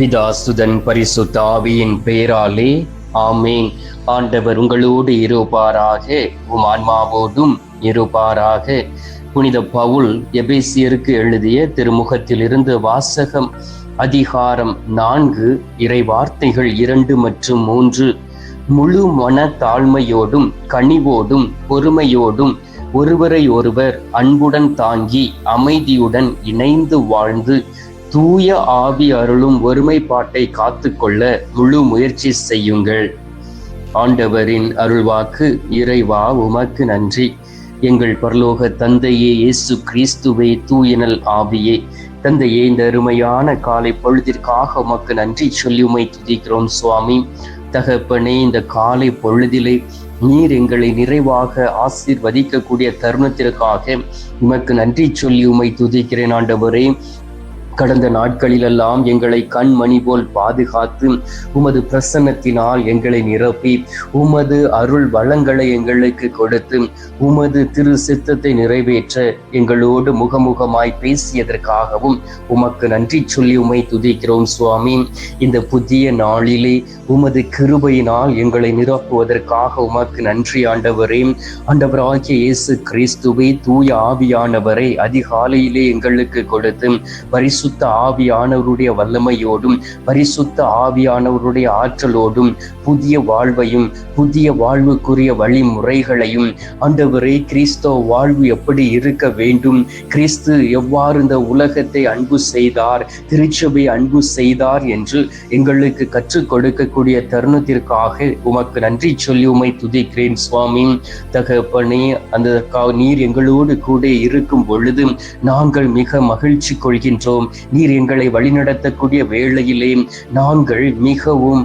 பிதாசுதன் பரிசுத்த ஆவியின் பெயராலே ஆமேன். ஆண்டவர் உங்களோடு இருப்பாராக உம் ஆன்மாவோடும் இருப்பாராக. புனித பவுல் எபேசியருக்கு எழுதிய திருமுகத்திலிருந்து வாசகம் அதிகாரம் நான்கு இறை வார்த்தைகள் இரண்டு மற்றும் மூன்று. முழு மன தாழ்மையோடும் கனிவோடும் பொறுமையோடும் ஒருவரை ஒருவர் அன்புடன் தாங்கி அமைதியுடன் இணைந்து வாழ்ந்து தூய ஆவி அருளும் ஒருமைப்பாட்டை காத்துக்கொள்ள முழு முயற்சி செய்யுங்கள். ஆண்டவரின் அருள்வாக்கு இறைவா உமக்கு நன்றி. எங்கள் பரலோக தந்தையே இயேசு கிறிஸ்துவே தூயனல் ஆவியே. தந்தையே இந்த அருமையான காலை பொழுதிற்காக உமக்கு நன்றி சொல்லி உமை துதிக்கிறோம் சுவாமி. தகப்பனே இந்த காலை பொழுதிலே நீர் எங்களை நிறைவாக ஆசீர்வதிக்கக்கூடிய தருணத்திற்காக உமக்கு நன்றி சொல்லி உமை துதிக்கிறேன் ஆண்டவரே. கடந்த நாட்களிலெல்லாம் எங்களை கண்மணி போல் பாதுகாத்து உமது பிரசன்னத்தினால் எங்களை நிரப்பி உமது அருள் வளங்களை எங்களுக்கு கொடுத்து உமது திரு சித்தத்தை நிறைவேற்ற எங்களோடு முகமுகமாய் பேசியதற்காகவும் உமக்கு நன்றி சொல்லி உமை துதிக்கிறோம் சுவாமி. இந்த புதிய நாளிலே உமது கிருபையினால் எங்களை நிரப்புவதற்காக உமக்கு நன்றி ஆண்டவரே. ஆண்டவராகிய இயேசு கிறிஸ்துவை தூய ஆவியானவரை அதிகாலையிலே எங்களுக்கு கொடுத்து பரிசு பரிசுத்த ஆவியானவருடைய வல்லமையோடும் பரிசுத்த ஆவியானவருடைய ஆற்றலோடும் புதிய வாழ்வையும் புதிய வாழ்வுக்குரிய வழிமுறைகளையும் ஆண்டவரே கிறிஸ்தவ வாழ்வு எப்படி இருக்க வேண்டும்? கிறிஸ்து எவ்வாறு இந்த உலகத்தை அன்பு செய்தார் திருச்சபை அன்பு செய்தார் என்று எங்களுக்கு கற்றுக் கொடுக்கக்கூடிய தருணத்திற்காக உமக்கு நன்றி சொல்லி உமை துதிக்கிறேன் சுவாமி. தகப்பனே அந்த நீர் எங்களோடு கூட இருக்கும் பொழுது நாங்கள் மிக மகிழ்ச்சி கொள்கின்றோம். நீர் எங்களை வழிநடத்தக்கூடிய வேளையிலே நாங்கள் மிகவும்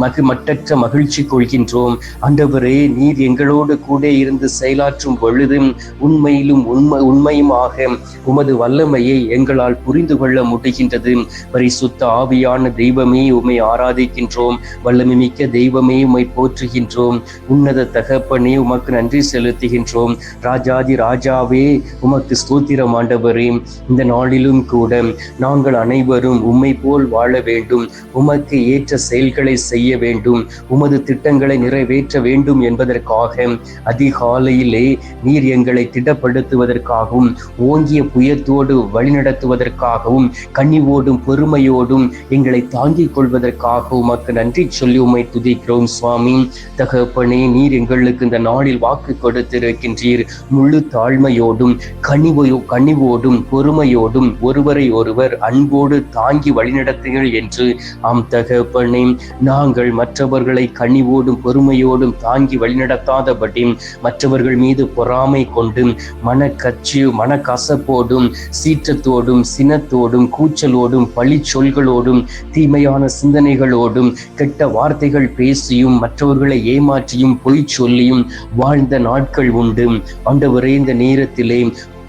மகு மட்டற்ற மகிழ்ச்சி கொள்கின்றோம். ஆண்டவரே நீர் எங்களோடு கூட இருந்து செயலாற்றும் பொழுது உண்மையிலும் உண்மை உண்மையுமாக உமது வல்லமையை எங்களால் புரிந்து கொள்ள முடிகின்றது. பரிசுத்த ஆவியான தெய்வமே உமை ஆராதிக்கின்றோம். வல்லமை மிக்க தெய்வமே உமை போற்றுகின்றோம். உன்னத தகப்பனே உமக்கு நன்றி செலுத்துகின்றோம். ராஜாதி ராஜாவே உமக்கு ஸ்தோத்திரம் ஆண்டவரே. இந்த நாளிலும் கூட நாங்கள் அனைவரும் உம்மை போல் வாழ வேண்டும். உமக்கு ஏற்ற செயல்களை செய்ய வேண்டும். உமது திட்டங்களை நிறைவேற்ற வேண்டும் என்பதற்காக அதிகாலையிலே நீர் எங்களை திடப்படுத்துவதற்காகவும் ஓங்கிய புயத்தோடு வழிநடத்துவதற்காகவும் கனிவோடும் பொறுமையோடும் எங்களை தாங்கிக் கொள்வதற்காக உமக்கு நன்றி சொல்லி உம்மை துதிக்கிறோம் சுவாமி. தகப்பனே நீர் எங்களுக்கு இந்த நாளில் வாக்கு கொடுத்திருக்கின்றீர். முழு தாழ்மையோடும் கனிவையோ கனிவோடும் பொறுமையோடும் ஒருவரை ஒரு ஒருவர் அன்போடு தாங்கி வழிநடத்துகள் என்று ஆம் தகப்பனே நாங்கள் மற்றவர்களை கனிவோடும் பொறுமையோடும் தாங்கி வழிநடத்தாதபடி மற்றவர்கள் மீது பொறாமை கொண்டு மனக்கச்சு மனக்கசப்போடும் சீற்றத்தோடும் சினத்தோடும் கூச்சலோடும் பழி சொல்களோடும் தீமையான சிந்தனைகளோடும் கெட்ட வார்த்தைகள் பேசியும் மற்றவர்களை ஏமாற்றியும் பொய் சொல்லியும் வாழ்ந்த நாட்கள் உண்டு. ஆண்டவரே இந்த நேரத்திலே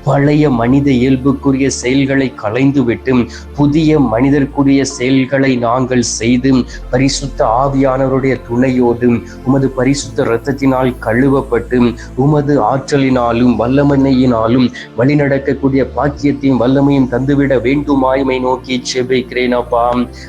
பழைய மனித இயல்புக்குரிய செயல்களை களைந்துவிட்டு புதிய மனிதர்க்குரிய செயல்களை நாங்கள் செய்து பரிசுத்த ஆவியானவருடைய துணையோடு உமது பரிசுத்த இரத்தத்தினால் கழுவப்பட்டு உமது ஆற்றலினாலும் வல்லமனையினாலும் வழிநடக்கக்கூடிய பாக்கியத்தையும் வல்லமையும் தந்துவிட வேண்டுமாய்மை நோக்கி செபிக்கிறேன் அப்பா.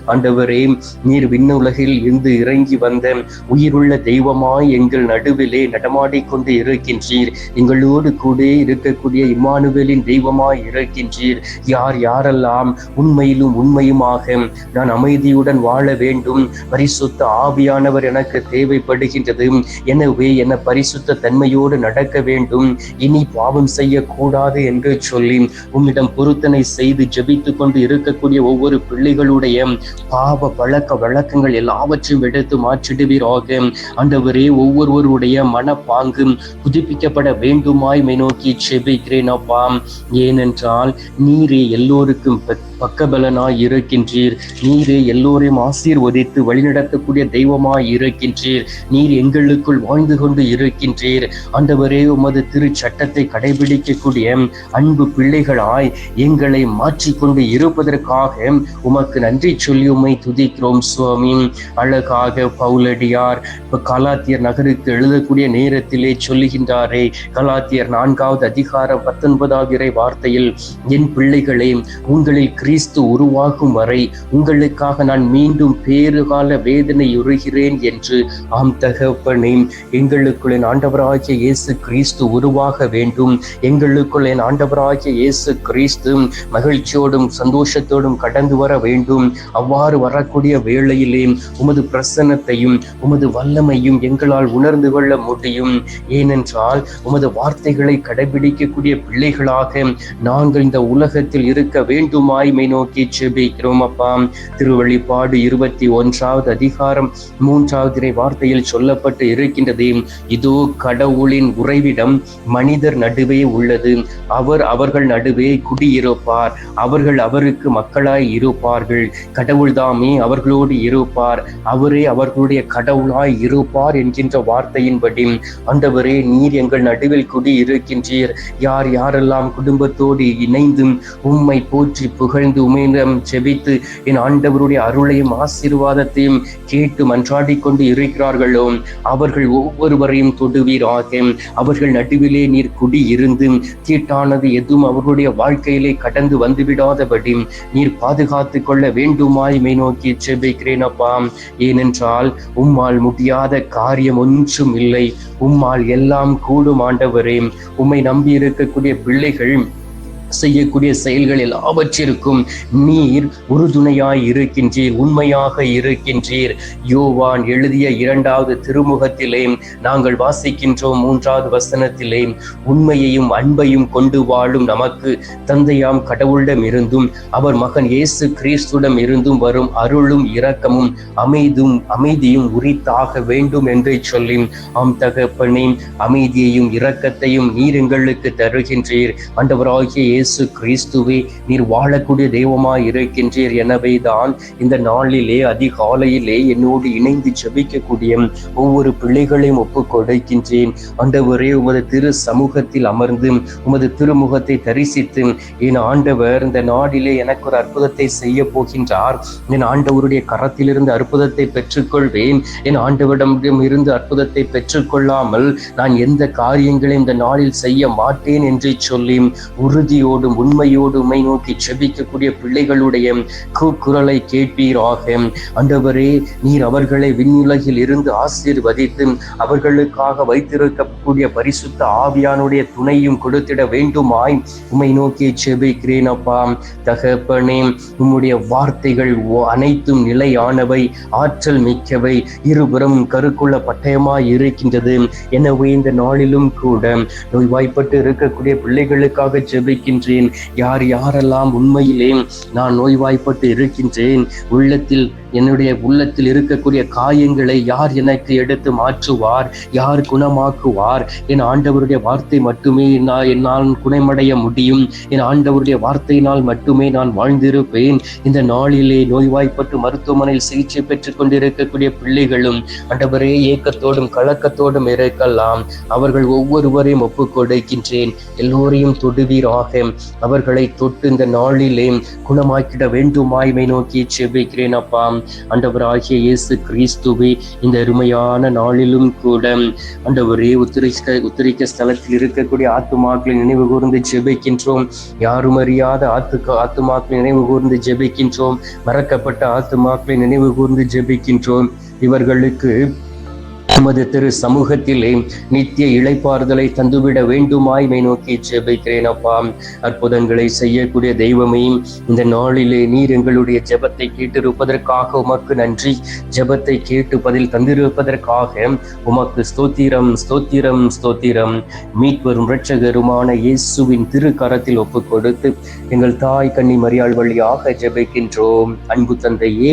ஆண்டவரே நீர் விண்ணுலகில் இருந்து இறங்கி வந்த உயிருள்ள தெய்வமாய் எங்கள் நடுவிலே நடமாடிக்கொண்டு இருக்கின்றீர். எங்களோடு கூட இருக்கக்கூடிய இம்மா இம்மானுவேலின் தெய்வமாய் இருக்கின்றீர். யார் யாரெல்லாம் உண்மையிலும் உண்மையுமாக நான் அமைதியுடன் வாழ வேண்டும் பரிசுத்த ஆவியானவர் எனக்கு தேவைப்படுகின்றது. எனவே என பரிசுத்த தன்மையோடு நடக்க வேண்டும் இனி பாவம் செய்யக்கூடாது என்று சொல்லி உம்மிடம் பொருத்தனை செய்து ஜெபித்து கொண்டு இருக்கக்கூடிய ஒவ்வொரு பிள்ளைகளுடைய பாவ பழக்க வழக்கங்கள் எல்லாவற்றையும் எடுத்து மாற்றிடுவீராக. ஆண்டவரே ஒவ்வொருவருடைய மனப்பாங்கும் புதுப்பிக்கப்பட வேண்டுமாய் மை நோக்கி செபிக்கிறேன் அப்பா. ஏனென்றால் நீரே எல்லோருக்கும் பக்கபலனாய் இருக்கின்றீர். நீர் எல்லோரையும் ஆசீர்வதித்து வழிநடத்தக்கூடிய தெய்வமாய் இருக்கின்றீர். நீர் எங்களுக்குள் வாழ்ந்து கொண்டு இருக்கின்றீர். ஆண்டவரே உமது திருச்சட்டத்தை கடைபிடிக்கக்கூடிய அன்பு பிள்ளைகளாய் எங்களை மாற்றிக்கொண்டு இருப்பதற்காக உமக்கு நன்றி சொல்லி உமை துதிக்கிறோம் சுவாமி. அழகாக பவுலடியார் கலாத்தியர் நகருக்கு எழுதக்கூடிய நேரத்திலே சொல்லுகின்றாரே கலாத்தியர் நான்காவது அதிகாரம் பத்தொன்பதாவது இறை வார்த்தையில் என் பிள்ளைகளே உங்களில் கிரி கிறிஸ்து உருவாகும் வரை உங்களுக்காக நான் மீண்டும் பேறுகால வேதனை உறுகிறேன் என்று ஆம் தகப்பனே எங்களுக்குள் என் ஆண்டவராகிய இயேசு கிறிஸ்து உருவாக வேண்டும். எங்களுக்குள் என் ஆண்டவராகிய இயேசு கிறிஸ்து மகிழ்ச்சியோடும் சந்தோஷத்தோடும் கடந்து வர வேண்டும். அவ்வாறு வரக்கூடிய வேளையிலே உமது பிரசன்னத்தையும் உமது வல்லமையும் எங்களால் உணர்ந்து கொள்ள முடியும். ஏனென்றால் உமது வார்த்தைகளை கடைபிடிக்கக்கூடிய பிள்ளைகளாக நாங்கள் இந்த உலகத்தில் இருக்க வேண்டுமாய் வேண்டுமாய்மை நோக்கி செபிக்கிறோம் அப்பா. திருவழிப்பாடு இருபத்தி ஒன்றாவது அதிகாரம் மூன்றாவது வார்த்தையில் சொல்லப்பட்டு இருக்கின்றது. இதோ கடவுளின் உறைவிடம் மனிதர் நடுவே உள்ளது. அவர் அவர்கள் நடுவே குடியிருப்பார். அவர்கள் அவருக்கு மக்களாய் இருப்பார்கள். கடவுள்தாமே அவர்களோடு இருப்பார். அவரே அவர்களுடைய கடவுளாய் இருப்பார் என்கின்ற வார்த்தையின்படி. ஆண்டவரே நீர் எங்கள் நடுவில் குடி இருக்கின்றீர் யார் யாரெல்லாம் குடும்பத்தோடு இணைந்தும் உம்மை போற்றி புகழ் புகழ்ந்து உமையிடம் செபித்து என் ஆண்டவருடைய அருளையும் ஆசீர்வாதத்தையும் கேட்டு மன்றாடி கொண்டு இருக்கிறார்களோ அவர்கள் ஒவ்வொருவரையும் தொடுவீராக. அவர்கள் நடுவிலே நீர் குடி இருந்து தீட்டானது எதுவும் அவர்களுடைய வாழ்க்கையிலே கடந்து வந்துவிடாதபடி நீர் பாதுகாத்து கொள்ள வேண்டுமாய் மை நோக்கி செபிக்கிறேன் அப்பா. ஏனென்றால் உம்மால் முடியாத காரியம் ஒன்றும் இல்லை. உம்மால் எல்லாம் கூடும் ஆண்டவரே. உம்மை நம்பி இருக்கக்கூடிய பிள்ளைகள் செய்யக்கூடிய செயல்கள் எல்லாவற்றிற்கும் நீர் உறுதுணையாய் இருக்கின்றீர் உண்மையாக இருக்கின்றீர். யோவான் எழுதிய இரண்டாவது திருமுகத்திலே நாங்கள் வாசிக்கின்றோம் மூன்றாவது வசனத்திலே உண்மையையும் அன்பையும் கொண்டு வாழும் நமக்கு தந்தையாம் கடவுளிடம் இருந்தும் அவர் மகன் இயேசு கிறிஸ்துடம் இருந்தும் வரும் அருளும் இரக்கமும் அமைதும் அமைதியும் உரித்தாக வேண்டும் என்று சொல்லி ஆம் தகப்பனே அமைதியையும் இரக்கத்தையும் நீர் எங்களுக்கு தருகின்றீர். ஆண்டவராகிய இயேசு கிறிஸ்துவே நீர் வாழக்கூடிய தெய்வமாய் இருக்கின்றீர் எனவே தான் இந்த நாளிலே அதிகாலையிலே என்னோடு இணைந்து ஜெபிக்கக்கூடிய ஒவ்வொரு பிள்ளைகளையும் ஒப்பு கொடுக்கின்றேன் ஆண்டவரே உமது திரு சமூகத்தில் அமர்ந்து உமது திருமுகத்தை தரிசித்து என் ஆண்டவர் இந்த நாடிலே எனக்கு ஒரு அற்புதத்தை செய்ய போகின்றார். என் ஆண்டவருடைய கரத்திலிருந்து அற்புதத்தை பெற்றுக்கொள்வேன். என் ஆண்டவரிடம் இருந்து அற்புதத்தை பெற்றுக்கொள்ளாமல் நான் எந்த காரியங்களையும் இந்த நாளில் செய்ய மாட்டேன் என்று சொல்லி நம்பிக்கையோடும் உண்மையோடும் உண்மை நோக்கி செபிக்கக்கூடிய பிள்ளைகளுடைய கூக்குரலை கேட்பீராக. ஆண்டவரே நீர் அவர்களை விண்ணுலகில் இருந்து ஆசீர்வதித்து அவர்களுக்காக வைத்திருக்கக்கூடிய பரிசுத்த ஆவியானுடைய துணையும் கொடுத்திட வேண்டுமாய். உம்மை நோக்கி செபிக்கிறேன் அப்பா. தகப்பனே உம்முடைய வார்த்தைகள் அனைத்தும் நிலையானவை ஆற்றல் மிக்கவை இருபுறம் கருக்குள்ள பட்டயமாய் இருக்கின்றது. எனவே இந்த நாளிலும் கூட நோய்வாய்ப்பட்டு இருக்கக்கூடிய பிள்ளைகளுக்காக ஜெபிக்கின்றேன் யார் யாரெல்லாம் உண்மையிலே நான் நோய்வாய்ப்பட்டு இருக்கின்றேன் உள்ளத்தில் என்னுடைய உள்ளத்தில் இருக்கக்கூடிய காயங்களை யார் எனக்கு எடுத்து மாற்றுவார்? யார் குணமாக்குவார்? என் ஆண்டவருடைய வார்த்தை மட்டுமே நான் என்னால் குணமடைய முடியும். என் ஆண்டவருடைய வார்த்தையினால் மட்டுமே நான் வாழ்ந்திருப்பேன். இந்த நாளிலே நோய்வாய்ப்பட்டு மருத்துவமனையில் சிகிச்சை பெற்றுக் கொண்டிருக்கக்கூடிய பிள்ளைகளும் ஆண்டவரே ஏக்கத்தோடும் கலக்கத்தோடும் இருக்கலாம். அவர்கள் ஒவ்வொருவரையும் ஒப்புக் கொடுக்கின்றேன் எல்லோரையும் தொடுவீராக. அவர்களை தொட்டு இந்த நாளிலே குணமாக்கிட வேண்டுமாய்மை நோக்கி செபிக்கிறேன் அப்பா. ஆண்டவராகிய இயேசு கிறிஸ்துவை இந்த அருமையான நாளிலும் கூட ஆண்டவரே உத்திரிக்க உத்திரிக்க ஸ்தலத்தில் இருக்கக்கூடிய ஆத்துமாக்களை நினைவு கூர்ந்து ஜெபிக்கின்றோம். யாரும் அறியாத ஆத்து ஆத்துமாக்களை நினைவு கூர்ந்து ஜெபிக்கின்றோம். மறக்கப்பட்ட ஆத்துமாக்களை நினைவு கூர்ந்து ஜெபிக்கின்றோம். இவர்களுக்கு உமது திரு சமூகத்திலே நித்திய இளைப்பாறுதலை தந்துவிட வேண்டுமாய் மை நோக்கி ஜெபிக்கிறேன் அப்பா. அற்புதங்களை செய்யக்கூடிய தெய்வமே இந்த நாளிலே நீர் எங்களுடைய ஜெபத்தை கேட்டிருப்பதற்காக உமக்கு நன்றி. ஜெபத்தை கேட்டு பதில் தந்திருப்பதற்காக உமக்கு ஸ்தோத்திரம் ஸ்தோத்திரம் ஸ்தோத்திரம். மீட்பெரும் இரட்சகருமான இயேசுவின் திரு கரத்தில் ஒப்பு கொடுத்து எங்கள் தாய் கண்ணி மரியாள் வழியாக ஜெபிக்கின்றோம். அன்பு தந்தையே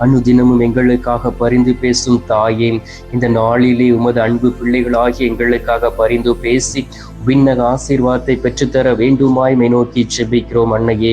அனுதினமும் எங்களுக்காக பரிந்து பேசும் தாயே இந்த நாளிலே உமது அன்பு பிள்ளைகளாகி எங்களுக்காக பரிந்து பேசி விண்ணக ஆசீர்வாதத்தை பெற்றுத்தர வேண்டுமாய் மை நோக்கி செபிக்கிறோம் அன்னையே.